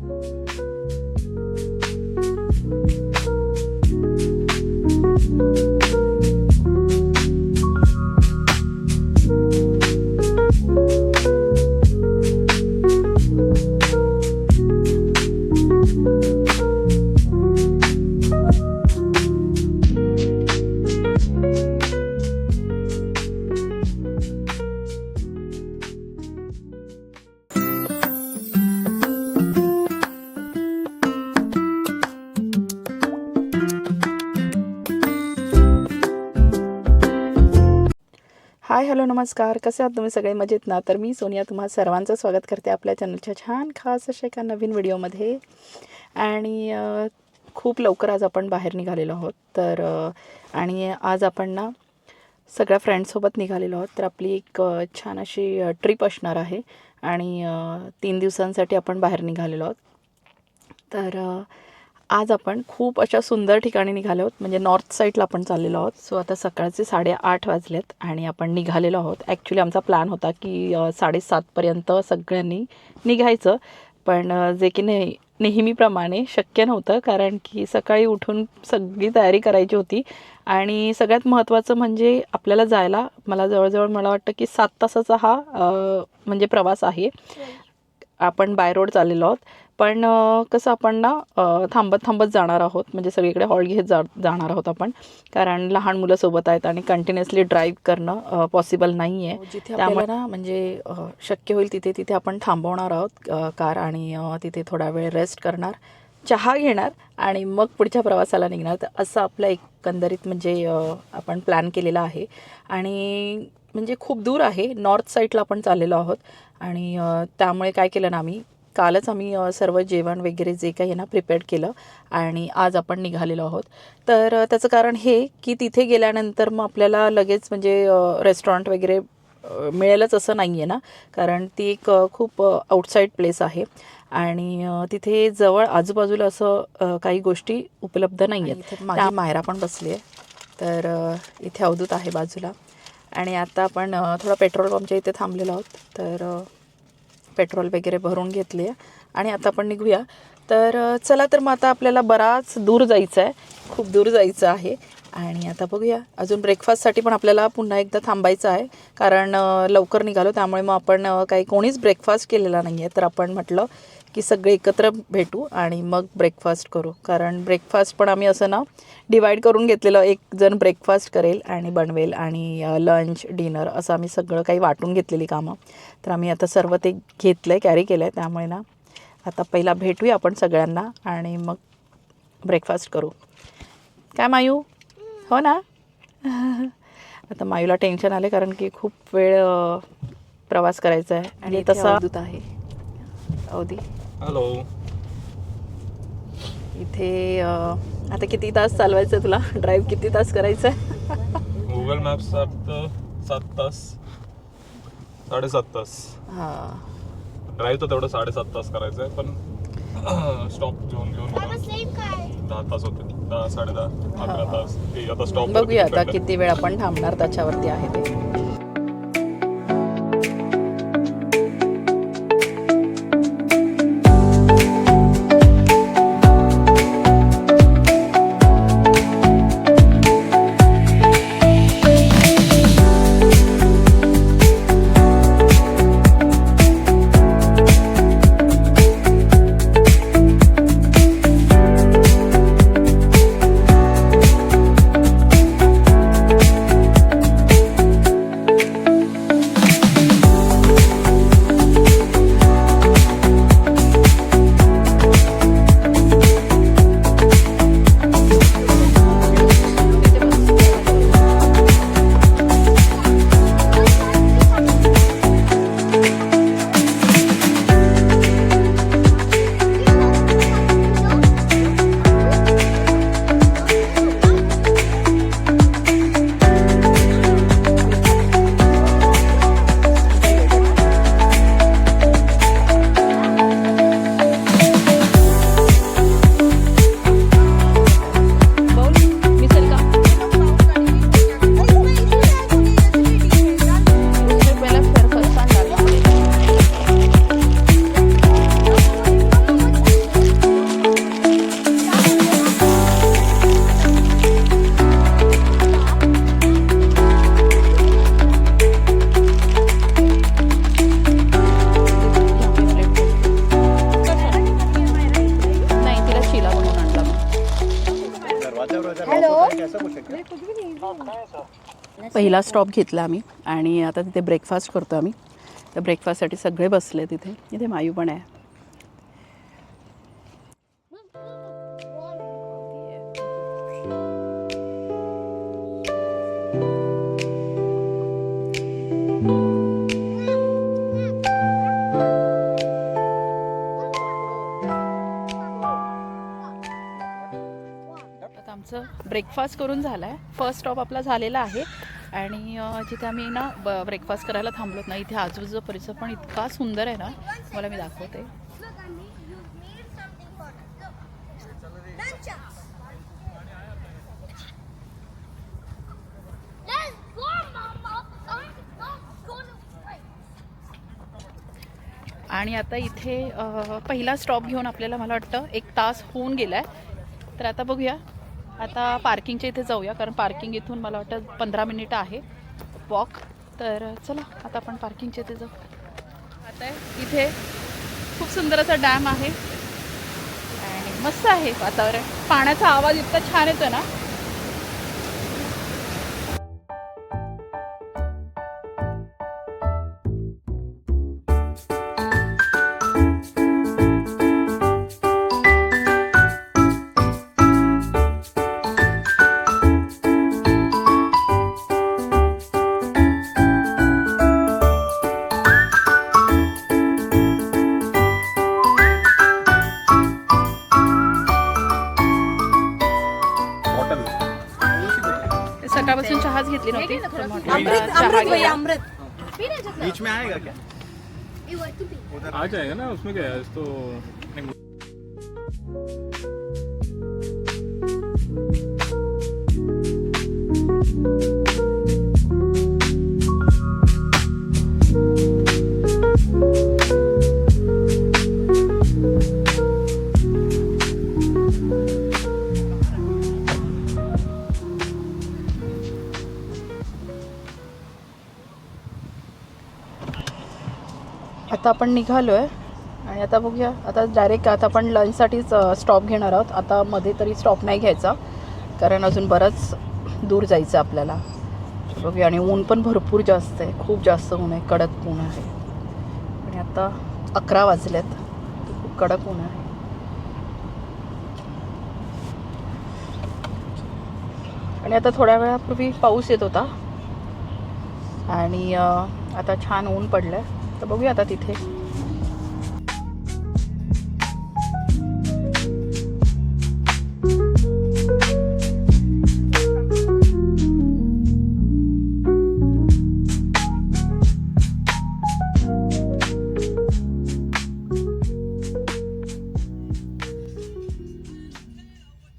Thank you hi hello नमस्कार. कसे आहात तुम्ही सगळे? मजेत ना? तर मी सोनिया तुम्हा सर्वांचं स्वागत करते आपल्या चॅनलच्या छान खास अशा एका नवीन व्हिडिओमध्ये. आणि खूप लवकर आज आपण बाहेर निघालेलो आहोत. तर आणि आज आपण ना सगळ्या फ्रेंड्ससोबत निघालेलो आहोत. तर आपली एक छान अशी ट्रिप असणार आहे. आणि तीन दिवसांसाठी आपण बाहेर निघालेलो आहोत. तर आज आपण खूप अशा सुंदर ठिकाणी निघालो आहोत. म्हणजे नॉर्थ साईडला आपण चाललेलो आहोत. सो आता सकाळचे साडेआठ वाजलेत आणि आपण निघालेलो आहोत. ॲक्च्युली आमचा प्लॅन होता की साडेसातपर्यंत सगळ्यांनी निघायचं. पण जे की नेह नेहमीप्रमाणे शक्य नव्हतं. कारण की सकाळी उठून सगळी तयारी करायची होती. आणि सगळ्यात महत्त्वाचं म्हणजे आपल्याला जायला मला जवळजवळ मला वाटतं की सात तासाचा हा म्हणजे प्रवास आहे. आपण बाय रोड चाललेलो आहोत. पण कसं आपण ना थांबत थांबत जाणार आहोत. म्हणजे सगळीकडे हॉल घेत जा जाणार आहोत आपण. कारण लहान मुलं सोबत आहेत आणि कंटिन्युअसली ड्राईव्ह करणं पॉसिबल नाही आहे जिथे त्यामुळे ना म्हणजे शक्य होईल तिथे तिथे आपण थांबवणार आहोत कार आणि तिथे थोडा वेळ रेस्ट करणार. चहा घेणार आणि मग पुढच्या प्रवासाला निघणार. तर असं आपलं एकंदरीत म्हणजे आपण प्लॅन केलेला आहे. आणि म्हणजे खूप दूर आहे. नॉर्थ साईडला आपण चाललेलो आहोत. आणि त्यामुळे काय केलं ना आम्ही कालच आम्ही सर्व जेवण वगैरे जे काही आहे ना प्रिपेअर केलं आणि आज आपण निघालेलो आहोत. तर त्याचं कारण हे की तिथे गेल्यानंतर मग आपल्याला लगेच म्हणजे रेस्टॉरंट वगैरे मिळेलच असं नाही आहे ना? कारण ती एक खूप आउटसाईड प्लेस आहे आणि तिथे जवळ आजूबाजूला असं काही गोष्टी उपलब्ध नाही आहेत माझी मायरा पण बसली आहे तर इथे अवधूत आहे बाजूला. आणि आता आपण थोडा पेट्रोल पंपच्या इथे थांबलेलो आहोत. तर पेट्रोल वगैरे भरून घेतले आणि आता आपण निघूया. तर चला तर मग आता आपल्याला बराच दूर जायचं आहे. खूप दूर जायचं आहे. आणि आता बघूया. अजून ब्रेकफास्टसाठी पण आपल्याला पुन्हा एकदा थांबायचं आहे. कारण लवकर निघालो. त्यामुळे मग आपण काही कोणीच ब्रेकफास्ट केलेला नाही आहे तर आपण म्हटलं की सगळे एकत्र भेटू आणि मग ब्रेकफास्ट करू. कारण ब्रेकफास्ट पण आम्ही असं ना डिवाईड करून घेतलेलं. एक जण ब्रेकफास्ट करेल आणि बनवेल आणि लंच डिनर असं आम्ही सगळं काही वाटून घेतलेली कामं. तर आम्ही आता सर्व ते घेतलं आहे कॅरी केलं आहे त्यामुळे ना आता पहिला भेटूया आपण सगळ्यांना आणि मग ब्रेकफास्ट करू. काय मायू? हो ना? आता मायूला टेन्शन आले कारण की खूप वेळ प्रवास करायचा आहे आणि तसा आहे. अवधी. हॅलो इथे आता किती तास चालवायचं आहे तुला? ड्राईव्ह किती तास करायचं आहे गुगल मॅप्स सात सात तास. साडेसात तास. हां. ड्राईव्ह तर तेवढं साडेसात तास करायचं आहे पण स्टॉप घेऊन घेऊन दहा तास होते. दहा साडे दहा अकरा तास. ते आता स्टॉप बघूया आता किती वेळ आपण थांबणार त्याच्यावरती आहे ते. पहिला स्टॉप घेतला आम्ही आणि आता तिथे ब्रेकफास्ट करतो आम्ही. तर ब्रेकफास्टसाठी सगळे बसले तिथे. इथे मायू पण आहे. आमचं ब्रेकफास्ट करून झालं आहे फर्स्ट स्टॉप आपला झालेला आहे. आणि जिथे आम्ही ना ब ब्रेकफास्ट करायला थांबलोत ना इथे आजूबाजूचा परिसर पण इतका सुंदर आहे ना मला मी दाखवते. आणि आता इथे पहिला स्टॉप घेऊन आपल्याला मला वाटतं एक तास होऊन गेला आहे तर आता बघूया. आता पार्किंगच्या इथे जाऊया कारण पार्किंग इथून मला वाटतं पंधरा मिनिटं आहे वॉक तर चला आता आपण पार्किंगच्या इथे जाऊ. आता इथे खूप सुंदर असा डॅम आहे. आणि मस्त आहे वातावरण. पाण्याचा आवाज इतका छान येतो ना. आएगा क्या. आ जाएगा ना उसमें क्या है तो आता आपण निघालो आहे आणि आता बघूया आता डायरेक्ट आता आपण लंचसाठीच स्टॉप घेणार आहोत. आता मध्ये तरी स्टॉप नाही घ्यायचा. कारण अजून बरंच दूर जायचं आपल्याला. बघूया आणि ऊन पण भरपूर जास्त आहे. खूप जास्त ऊन आहे. कडक ऊन आहे. आणि आता अकरा वाजलेत. खूप कडक ऊन आहे. आणि आता थोड्या वेळापूर्वी पाऊस येत होता. आणि आता छान ऊन पडलं आहे तर बघूया आता तिथे.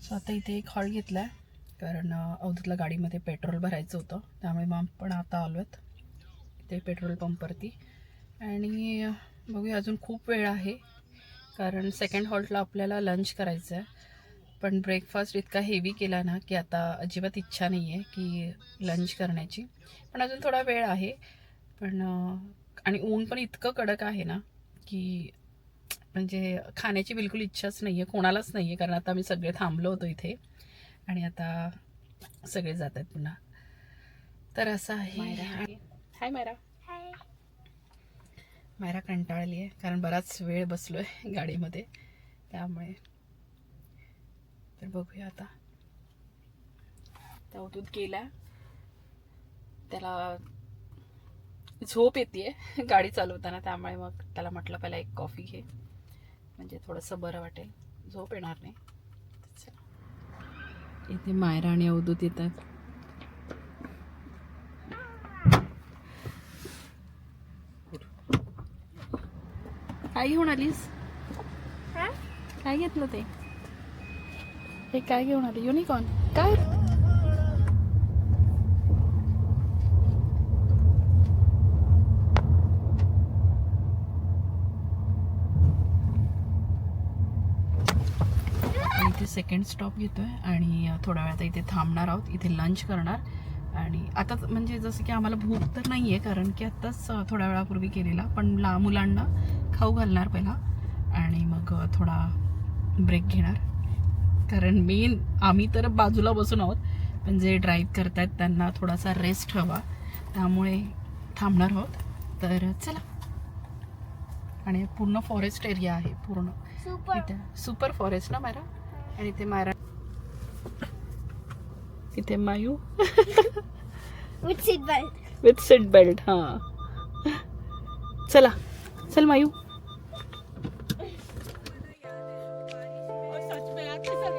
सो आता इथे एक हॉल घेतला आहे कारण अवधूतला गाडीमध्ये पेट्रोल भरायचं होतं. त्यामुळे मग आपण आता आलो आहेत इथे पेट्रोल पंपवरती. आणि बघूया अजून खूप वेळ आहे. कारण सेकंड हॉल्टला आपल्याला लंच करायचं आहे. पण ब्रेकफास्ट इतका हेवी केला ना की आता अजिबात इच्छा नाही आहे की लंच करण्याची. पण अजून थोडा वेळ आहे. पण आणि ऊन पण इतकं कडक आहे ना की म्हणजे खाण्याची बिलकुल इच्छाच नाही आहे कोणालाच नाही आहे कारण आता आम्ही सगळे थांबलो होतो इथे. आणि आता सगळे जात आहेत पुन्हा. तर असं आहे. हाय मायरा. मायरा कंटाळली आहे कारण बराच वेळ बसलो आहे गाडीमध्ये. त्यामुळे. तर बघूया आता. त्या उतूत गेला त्याला झोप येते गाडी चालवताना त्यामुळे मग त्याला म्हटलं पहिला एक कॉफी घे. म्हणजे थोडंसं बरं वाटेल. झोप येणार नाही. इथे मायरा आणि अवधूत येतात. काय घेऊन आलीस? काय घेतलं ते? हे काय घेऊन आली? युनिकॉर्न काय? इथे सेकंड स्टॉप घेतोय आणि थोड्या वेळात इथे थांबणार आहोत. इथे लंच करणार. आणि आता म्हणजे जसं की आम्हाला भूक तर नाही आहे कारण की आत्ताच थोड्या वेळापूर्वी केलेला. पण ला मुलांना खाऊ घालणार पहिला. आणि मग थोडा ब्रेक घेणार. कारण मेन आम्ही तर बाजूला बसून आहोत. पण जे ड्राईव्ह करतायत त्यांना थोडासा रेस्ट हवा. त्यामुळे थांबणार आहोत. तर चला. आणि पूर्ण फॉरेस्ट एरिया आहे पूर्ण. सुपर फॉरेस्ट ना मायरा? आणि इथे मायरा इथे मायू? With seat belt. With seat belt हां. चला. चल मायू. आपण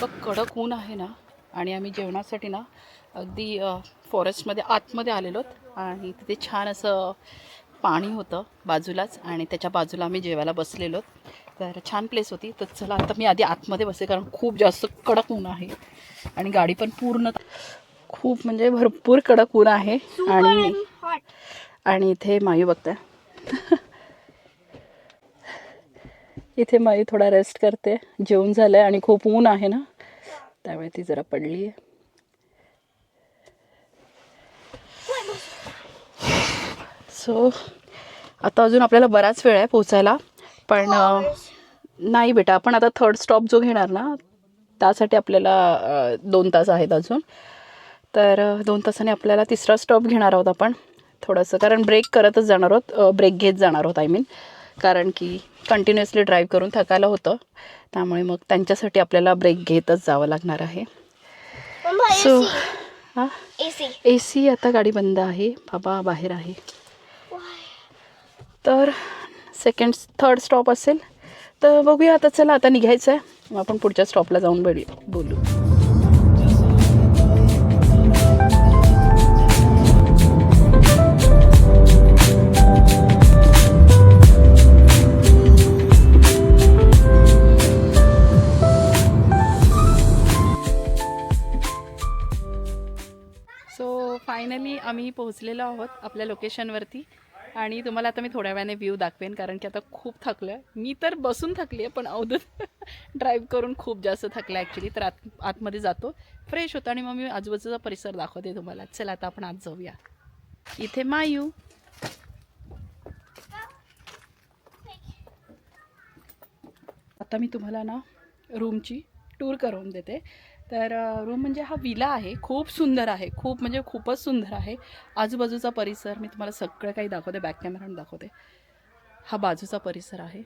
बघ कडक ऊन आहे ना आणि आम्ही जेवणासाठी ना अगदी फॉरेस्टमध्ये आतमध्ये आलेलो आणि तिथे छान असं पाणी होतं बाजूलाच आणि त्याच्या बाजूला आम्ही जेवायला बसलेलो तर छान प्लेस होती. तर चला आता मी आधी आतमध्ये बसते कारण खूप जास्त कडक ऊन आहे. आणि गाडी पण पूर्ण खूप म्हणजे भरपूर कडक ऊन आहे. आणि. आणि इथे मायू बघताय. इथे माई थोडा रेस्ट करते. जेवण झालं आहे आणि खूप ऊन आहे ना. त्यामुळे ती जरा पडली आहे सो आता अजून आपल्याला बराच वेळ आहे पोचायला. पण नाही बेटा आपण आता थर्ड स्टॉप जो घेणार ना त्यासाठी आपल्याला दोन तास आहेत अजून. तर दोन तासाने आपल्याला तिसरा स्टॉप घेणार आहोत आपण. थोडंसं कारण ब्रेक करतच जाणार आहोत. ब्रेक घेत जाणार आहोत आय मीन कारण की कंटिन्युअसली ड्राईव्ह करून थकायला होतं. त्यामुळे मग त्यांच्यासाठी आपल्याला ब्रेक घेतच जावं लागणार आहे. सो. हां. ए सी आता गाडी बंद आहे. बाबा बाहेर आहे. तर सेकंड थर्ड स्टॉप असेल. तर बघूया आता चला आता निघायचं आहे मग आपण पुढच्या स्टॉपला जाऊन बोलू बोलू. आम्ही पोहोचलेलो आहोत आपल्या लोकेशनवरती आणि तुम्हाला आता मी थोड्या वेळाने व्ह्यू दाखवेन कारण की आता खूप थकलं आहे मी तर बसून थकली आहे पण अवधूत ड्राईव्ह करून खूप जास्त थकलं ॲक्च्युली तर आत आतमध्ये जातो. फ्रेश होतो आणि मग मी आजूबाजूचा परिसर दाखवते तुम्हाला. चला आता आपण आज जाऊया. इथे मायू. आता मी तुम्हाला ना रूमची टूर करून देते. तर रूम म्हणजे हा विला आहे. खूप सुंदर आहे. खूप म्हणजे खूपच सुंदर आहे. आजूबाजूचा परिसर मी तुम्हाला सगळं काही दाखवते. बॅक कॅमेरा दाखवते. हा बाजूचा परिसर आहे.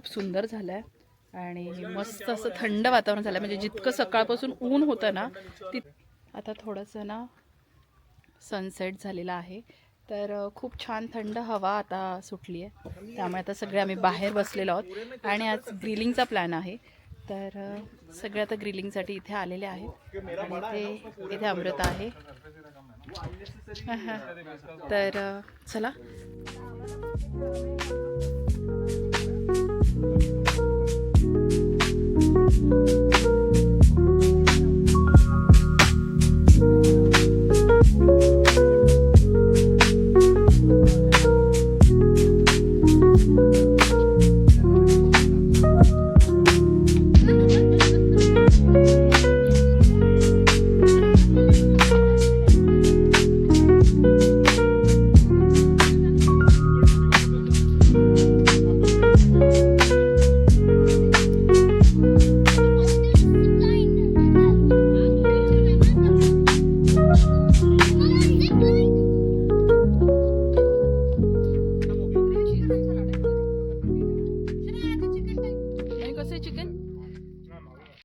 खूप सुंदर झालं आहे आणि मस्त असं थंड वातावरण झालं म्हणजे जितकं सकाळपासून ऊन होतं ना ती आता थोडंसं ना सनसेट झालेला आहे. तर खूप छान थंड हवा आता सुटली आहे त्यामुळे आता सगळे आम्ही बाहेर बसलेलो आहोत. आणि आज ग्रिलिंगचा प्लॅन आहे. तर सगळे आता ग्रिलिंगसाठी इथे आलेले आहेत. आणि इथे इथे अमृत आहे. तर चला. Thank you.